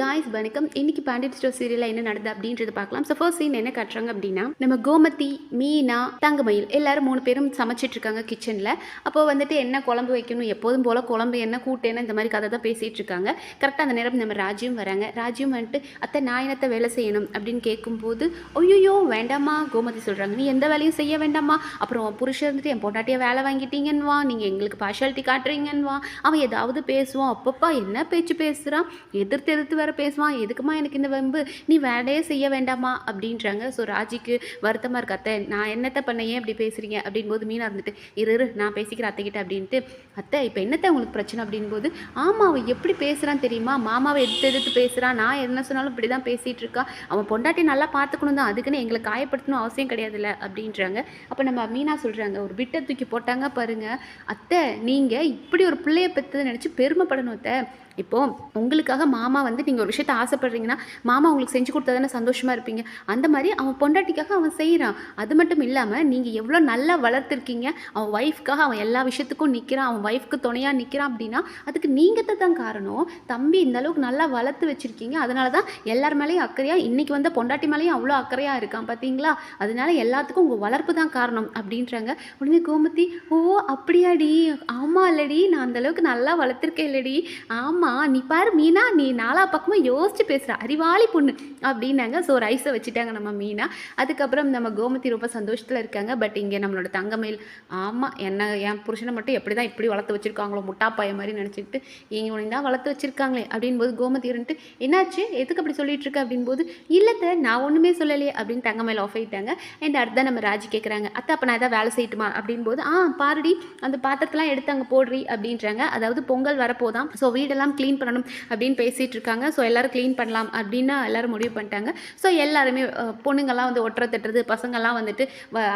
Guys வணக்கம். இன்னைக்கு Pandit store சீரியலில் என்ன நடந்தது அப்படின்றத பார்க்கலாம். ஸோ ஃபர்ஸ்ட் சீன் என்ன காட்டுறாங்க அப்படின்னா நம்ம கோமதி மீனா தங்கமயில் எல்லாரும் மூணு பேரும் சமைச்சிட்டு இருக்காங்க கிச்சனில் அப்போ வந்துட்டு என்ன குழம்பு வைக்கணும் எப்போதும் போல் குழம்பு என்ன கூட்டேன்னு இந்த மாதிரி கதை தான் பேசிகிட்டு இருக்காங்க. கரெக்டாக அந்த நேரம் நம்ம ராஜ்யம் வராங்க. ராஜ்யம் வந்துட்டு அத்தை நான் என்னத்தை வேலை செய்யணும்? அப்படின்னு கேட்கும்போது ஐயோ வேண்டாமா கோமதி சொல்கிறாங்க நீ எந்த வேலையும் செய்ய வேண்டாமா அப்புறம் புருஷன் இருந்துட்டு என் பொண்டாட்டியை வேலை வாங்கிட்டீங்கன்னு வா நீங்கள் எங்களுக்கு பார்ஷாலிட்டி காட்டுறீங்கன்னு வா அவன் ஏதாவது பேசுவான். அப்பப்பா என்ன பேச்சு பேசுகிறான் எதிர்த்து எதிர்த்து வேறு பேசுவான் எதுக்குமா எனக்கு இந்த வம்பு? நீ வேலையே செய்ய வேண்டாமா? அப்படின்றாங்க. ஸோ ராஜிக்கு வருத்தமாக இருக்கு அத்தை நான் என்னத்தை பண்ண ஏன் இப்படி பேசுகிறீங்க அப்படின்போது மீனா இருந்துட்டு இரு இரு நான் பேசிக்கிறேன் அத்தைக்கிட்ட அப்படின்ட்டு. அத்தை இப்போ என்னத்தை உங்களுக்கு பிரச்சனை? அப்படின்போது ஆமாம் அவன் எப்படி பேசுகிறான் தெரியுமா? மாமாவை எடுத்து எடுத்து பேசுகிறான் நான் என்ன சொன்னாலும் இப்படி தான் பேசிகிட்டு இருக்கா. அவன் பொண்டாட்டி நல்லா பார்த்துக்கணும் தான். அதுக்குன்னு எங்களை காயப்படுத்தணும் அவசியம் கிடையாதுல்ல அப்படின்றாங்க. அப்போ நம்ம மீனா சொல்கிறாங்க ஒரு பிட்டை தூக்கி போட்டாங்க பாருங்க. அத்தை நீங்கள் இப்படி ஒரு பிள்ளையை பெற்றதை நினச்சி பெருமைப்படணும் அத்தை. இப்போது உங்களுக்காக மாமா வந்து நீங்கள் ஒரு விஷயத்த ஆசைப்படுறீங்கன்னா மாமா உங்களுக்கு செஞ்சு கொடுத்தா தானே சந்தோஷமாக இருப்பீங்க? அந்த மாதிரி அவன் பொண்டாட்டிக்காக அவன் செய்கிறான் அது மட்டும் இல்லாமல் நீங்கள் எவ்வளோ நல்லா வளர்த்துருக்கீங்க அவன் ஒய்ஃப்காக அவன் எல்லா விஷயத்துக்கும் நிற்கிறான் அவன் ஒய்ஃப்க்கு துணையாக நிற்கிறான் அப்படின்னா அதுக்கு நீங்கள் தான் காரணம். தம்பி இந்த அளவுக்கு நல்லா வளர்த்து வச்சுருக்கீங்க அதனால தான் எல்லார் மேலேயும் அக்கறையாக இன்றைக்கி வந்த பொண்டாட்டி மேலேயும் அவ்வளோ அக்கறையாக இருக்கான் பார்த்தீங்களா அதனால எல்லாத்துக்கும் உங்கள் வளர்ப்பு தான் காரணம் அப்படின்றாங்க. உடனே கோமதி ஓ அப்படியாடி? ஆமாம் இல்லடி நான் அந்த அளவுக்கு நல்லா வளர்த்துருக்கேன் இல்லடி. ஆமாம் ஆமாம் நீ பாரு மீனா நீ நாலா பக்கமும் யோசிச்சு பேசுகிற அறிவாளி பொண்ணு அப்படின்னாங்க. ஸோ ரைஸை வச்சுட்டாங்க நம்ம மீனா. அதுக்கப்புறம் நம்ம கோமதி ரொம்ப சந்தோஷத்தில் இருக்காங்க. பட் இங்கே நம்மளோட தங்கமயில் ஆமாம் என்ன என் புருஷனை மட்டும் எப்படி தான் இப்படி வளர்த்து வச்சுருக்காங்களோ முட்டாப்பாய மாதிரி நினச்சிக்கிட்டு இங்கே உனக்கு தான் வளர்த்து வச்சுருக்காங்களே அப்படின்போது கோமதி இருந்துட்டு என்னாச்சு? எதுக்கு அப்படி சொல்லிட்டு இருக்க? அப்படின்போது இல்லைத்த நான் ஒன்றுமே சொல்லலையே அப்படின்னு தங்கமயில் ஆஃப் ஆயிட்டாங்க அண்ட் அடுத்த நம்ம ராஜி கேட்குறாங்க அத்தை அப்போ நான் எதாவது வேலை செய்யட்டுமா? அப்படின்போது ஆ பாருடி அந்த பாத்திரத்தெல்லாம் எடுத்து அங்கே போடுறி அப்படின்றாங்க. அதாவது பொங்கல் வரப்போதான். ஸோ வீடெல்லாம் க்ளீன் பண்ணணும் அப்படின்னு பேசிகிட்டு இருக்காங்க. ஸோ எல்லோரும் க்ளீன் பண்ணலாம் அப்படின்னு எல்லோரும் முடிவு பண்ணிட்டாங்க. ஸோ எல்லாருமே பொண்ணுங்கள்லாம் பொண்ணுங்கெல்லாம் வந்து ஒட்டுற தட்டுறது பசங்கள்லாம் வந்துட்டு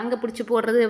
அங்கே பிடிச்சி போடுறது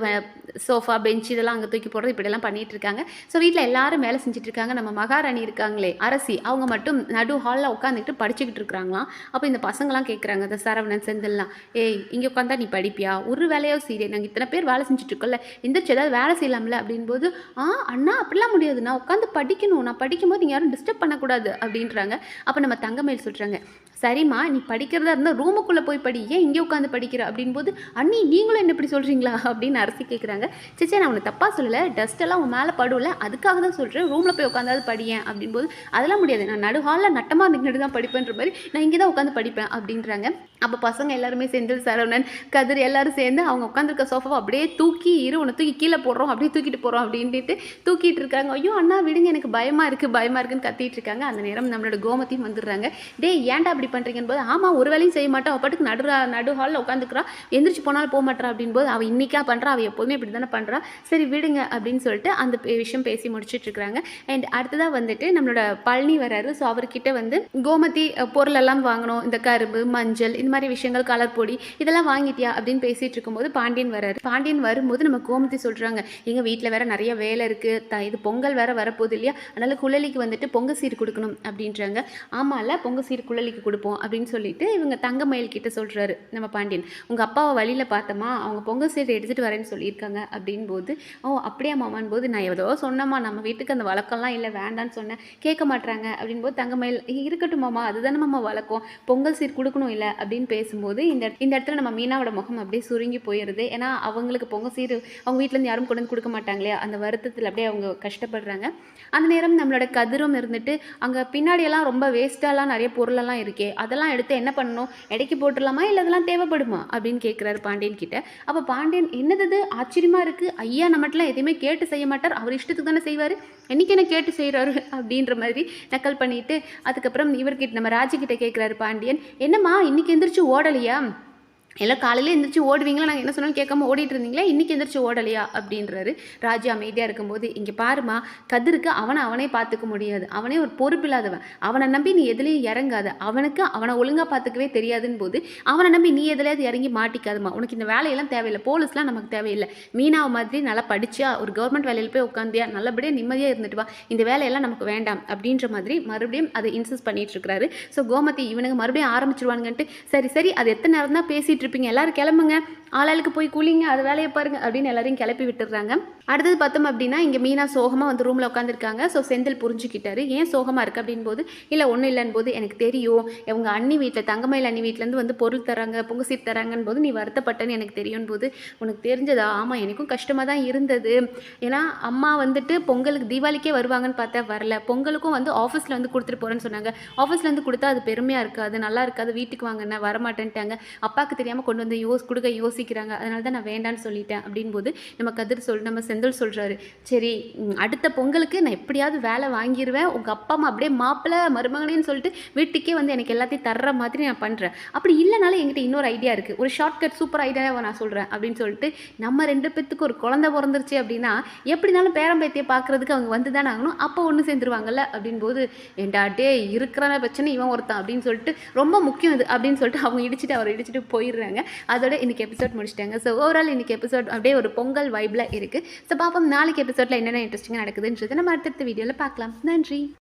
சோஃபா பெஞ்ச் இதெல்லாம் அங்கே தூக்கி போடுறது இப்படியெல்லாம் பண்ணிகிட்டு இருக்காங்க. ஸோ வீட்டில் எல்லாரும் வேலை செஞ்சுட்டு இருக்காங்க. நம்ம மகாராணி இருக்காங்களே அரசி அவங்க மட்டும் நடு ஹாலில் உட்காந்துக்கிட்டு படிச்சுக்கிட்டு இருக்கிறாங்களாம். அப்போ இந்த பசங்களாம் கேட்குறாங்க இந்த சரவணன் செந்தில்லாம் ஏய் இங்கே உட்காந்தா நீ படிப்பியா? ஒரு வேலையோ சீரியல் நாங்கள் இத்தனை பேர் வேலை செஞ்சுட்டு இருக்கோம்ல எந்திரிச்சு ஏதாவது வேலை செய்யலாம்ல? அப்படின்போது ஆ அண்ணா அப்படிலாம் முடியாது நான் உட்காந்து படிக்கணும். நான் படிக்கும்போது நீங்கள் யாரும் டிஸ்டர்ப் பண்ணக்கூடாது அப்படின்றாங்க. அப்போ நம்ம தங்கமயில் சொல்கிறாங்க சரிம்மா நீ படிக்கிறதா இருந்தால் ரூமுக்குள்ளே போய் படி. ஏன் இங்கே உட்காந்து படிக்கிற? அப்படின்போது அண்ணி நீங்களும் என்ன இப்படி சொல்கிறீங்களா அப்படின்னு அரசி கேட்குறாங்க சிச்சே நான் உன்னை தப்பாக சொல்லலை. டஸ்ட்டெல்லாம் உன் மேலே படும்ல அதுக்காக தான் சொல்கிறேன் ரூமில் போய் உட்காந்தாது படியேன் அப்படின்போது அதெல்லாம் முடியாது. நான் நடு ஹாலில் நட்டமாக நின்று தான் படிப்பேன்ற மாதிரி நான் இங்கே தான் உட்காந்து படிப்பேன். அப்படின்றாங்க. அப்போ பசங்க எல்லாருமே செந்தில் சரவணன் கதிர் எல்லாரும் சேர்ந்து அவங்க உட்காந்துருக்க சோஃபாவை அப்படியே தூக்கி இரு உன்னை தூக்கி கீழே போடுறோம் அப்படியே தூக்கிட்டு போகிறோம் அப்படின்ட்டு தூக்கிட்டு இருக்காங்க. ஐயோ அண்ணா விடுங்க. எனக்கு பயமாக இருக்குது பயமாக இருக்குன்னு கத்திட்டு இருக்காங்க. அந்த நேரம் நம்மளோட கோமத்தையும் வந்துடுறாங்க. டேய் ஏன்டா அப்படி பண்ணுறீங்கன்னு போது ஆமாம் ஒரு வேலையும் செய்ய மாட்டேன் அவள் பாட்டுக்கு நடு நடு ஹாலில் உட்காந்துக்கிறா எந்திரிச்சு போனாலும் போக மாட்டா அப்படின் போது அவள் இன்றைக்கா பண்ணுறா அவள் எப்போதுமே இப்படி தானே பண்ணுறா சரி விடுங்க அப்படின்னு சொல்லிட்டு அந்த விஷயம் பேசி முடிச்சிட்டு அண்ட் அடுத்ததாக வந்துட்டு நம்மளோட பழனி வராரு ஸோ அவர்கிட்ட வந்து கோமதி பொருள் பொருளெல்லாம் வாங்கணும். இந்த கரும்பு மஞ்சள் இந்த மாதிரி விஷயங்கள் கலர் பொடி இதெல்லாம் வாங்கிட்டியா அப்படின்னு பேசிட்டு இருக்கும்போது பாண்டியன் வராரு பாண்டியன் வரும்போது நம்ம கோமதி சொல்கிறாங்க எங்கள் வீட்டில் வேற நிறைய வேலை இருக்குது த இது பொங்கல் வேற வரப்போகுது இல்லையா? அதனால குழலிக்கு வந்துட்டு பொங்க சீர் கொடுக்கணும் அப்படின்றாங்க. ஆமாம்ல பொங்க சீர் குழலிக்கு கொடுப்போம் அப்படின்னு சொல்லிட்டு இவங்க தங்கமயில் கிட்ட சொல்கிறாரு நம்ம பாண்டியன். உங்கள் அப்பாவை வழியில் பார்த்தோமா அவங்க பொங்கல் சீட்டு எடுத்துகிட்டு வரேன்னு சொல்லியிருக்காங்க அப்படின் போது ஓ அப்படியா மாமான் போது நான் ஏதோ சொன்னம்மா நம்ம வீட்டுக்கு அந்த வழக்கம்லாம் இல்லை வேண்டான்னு சொன்னேன். கேட்க மாட்டுறாங்க அப்படின் போது தங்கமயில் இருக்கட்டும் மாமா அதுதானே மாமா வழக்கம். பொங்கல் சீர் கொடுக்கணும் இல்லை அப்படின்னு பேசும்போது இந்த இந்த இடத்துல நம்ம மீனாவோட முகம் அப்படியே சுருங்கி போயிடுது ஏன்னா அவங்களுக்கு பொங்கல் சீர் அவங்க வீட்டிலேருந்து யாரும் கொண்டு வந்து கொடுக்க மாட்டாங்களே அந்த வருத்தத்தில் அப்படியே அவங்க கஷ்டப்படுறாங்க. அந்த நேரம் நம்மளோட கதிரும் இருந்துட்டு அங்கே பின்னாடியெல்லாம் ரொம்ப வேஸ்ட்டாலாம் நிறைய பொருளெல்லாம் இருக்கே அதெல்லாம் எடுத்து என்ன பண்ணணும்? இடைக்கு போட்டுடலாமா? இல்லை அதெல்லாம் தேவைப்படுமா? அப்படின்னு கேட்குறாரு பாண்டியன் கிட்ட. அப்போ பாண்டியன் என்னது ஆச்சரியமாக ஆச்சரியமா இருக்குது ஐயா நம்மட்டெலாம் எதையுமே கேட்டு செய்ய மாட்டார். அவர் இஷ்டத்துக்கு தானே செய்வார். என்னைக்கு என்ன கேட்டு செய்கிறாரு அப்படின்ற மாதிரி நக்கல் பண்ணிவிட்டு அதுக்கப்புறம் இவர்கிட்ட நம்ம ராஜிக்கிட்ட கேட்குறாரு பாண்டியன். என்னம்மா இன்னைக்கு எந்திரிச்சு ஓடலையா? எல்லாம் காலையில் எந்திரிச்சு ஓடுவீங்களா? நாங்கள் என்ன சொன்னாலும் கேட்காம ஓடிட்டு இருந்தீங்களா இன்றைக்கி எந்திரிச்சு ஓடலையா? அப்படின்றாரு. ராஜா அமைதியாக இருக்கும்போது இங்கே பாருமா கதிருக்கு அவனை அவனே பார்த்துக்க முடியாது. அவனே ஒரு பொறுப்பில்லாதவன். அவனை நம்பி நீ எதுலேயும் இறங்காத. அவனுக்கு அவனை ஒழுங்காக பார்த்துக்கவே தெரியாதுன்னு போது அவனை நம்பி நீ எதுலையாவது இறங்கி மாட்டிக்காதம்மா. உனக்கு இந்த வேலையெல்லாம் தேவையில்லை. போலீஸ்லாம் நமக்கு தேவையில்லை. மீனாவை மாதிரி நல்லா படிச்சா ஒரு கவர்மெண்ட் வேலையில் போய் உட்காந்தியா? நல்லபடியாக நிம்மதியாக இருந்துட்டு வா. இந்த வேலையெல்லாம் நமக்கு வேண்டாம். அப்படின்ற மாதிரி மறுபடியும் அதை இன்சிஸ்ட் பண்ணிட்டு இருக்கிறாரு. ஸோ கோமதி இவனுங்க மறுபடியும் ஆரம்பிச்சிருவானுங்கன்ட்டு சரி சரி அது எத்தனை நேரம் தான் பேசிட்டு இருப்பீங்க எல்லாரும் கிளம்புங்க. ஆளாளுக்கு போய் குளிங்க. அது வேலையை பாருங்க அப்படின்னு எல்லாரையும் கிளப்பி விட்டுடுறாங்க அடுத்தது பார்த்தோம் அப்படின்னா இங்கே மீனா சோகமாக வந்து ரூமில் உட்காந்துருக்காங்க ஸோ செந்தில் புரிஞ்சுக்கிட்டாரு. ஏன் சோகமாக இருக்குது அப்படின்னு போது இல்லை ஒன்றும் இல்லைன்னு போது எனக்கு தெரியும். இவங்க அண்ணி வீட்டில் தங்கமயில் அண்ணி வீட்டிலேருந்து வந்து பொருள் தராங்க பொங்க சீட் தராங்கன்னு போது நீ வருத்தப்பட்டேன்னு எனக்கு தெரியும் போது உனக்கு தெரிஞ்சதா? ஆமாம் எனக்கும் கஷ்டமாக தான் இருந்தது. ஏன்னா அம்மா வந்துட்டு பொங்கலுக்கு தீபாவளிக்கே வருவாங்கன்னு பார்த்தா வரல. பொங்கலுக்கும் வந்து ஆஃபீஸில் வந்து கொடுத்துட்டு போகிறேன்னு சொன்னாங்க. ஆஃபீஸில் வந்து கொடுத்தா அது பெருமையாக இருக்காது நல்லா இருக்காது. வீட்டுக்கு வாங்கண்ணா வரமாட்டேன்ட்டாங்க. அப்பாவுக்கு தெரியாமல் கொண்டு வந்து யோஸ் கொடுக்க யோசிக்கிறாங்க. அதனால தான் நான் வேண்டான்னு சொல்லிட்டேன் அப்படின் போது நம்ம கதிர் சொல் நம்ம செந்தில் சொல்கிறாரு சரி அடுத்த பொங்கலுக்கு நான் எப்படியாவது வேலை வாங்கிடுவேன் உங்கள் அப்பா அம்மா அப்படியே மாப்பிள்ளை மருமகனேன்னு சொல்லிட்டு வீட்டுக்கே வந்து எனக்கு எல்லாத்தையும் தர்ற மாதிரி நான் பண்ணுறேன் அப்படி இல்லைனாலும் என்கிட்ட இன்னொரு ஐடியா இருக்குது ஒரு ஷார்ட்கட் சூப்பர் ஐடியாவை நான் சொல்கிறேன் அப்படின்னு சொல்லிட்டு நம்ம ரெண்டு பேத்துக்கு ஒரு குழந்தை பிறந்துருச்சு அப்படின்னா எப்படினாலும் பேரம்பேத்தியை பார்க்குறதுக்கு அவங்க வந்து தானே ஆகணும். அப்போ ஒன்று சேர்ந்துருவாங்கல்ல அப்படின் போது ஏண்டா டே இருக்கிற பிரச்சனை இவன் ஒருத்தன் அப்படின்னு சொல்லிட்டு ரொம்ப முக்கியம் இது அப்படின்னு சொல்லிட்டு அவங்க இடிச்சிட்டு அவர் இடிச்சிட்டு போயிடுறாங்க அதோட இன்னைக்கு எபிசோட் முடிச்சிட்டாங்க. ஸோ ஓவரால் இன்னைக்கு எபிசோட் அப்படியே ஒரு பொங்கல் வைப்பில் இருக்குது ஸோ பாப்போம் நாளைக்கு எபிசோடில் என்னென்ன இன்ட்ரெஸ்டிங்காக நடக்குதுன்றது நம்ம அடுத்தடுத்த வீடியோவில் பார்க்கலாம். நன்றி.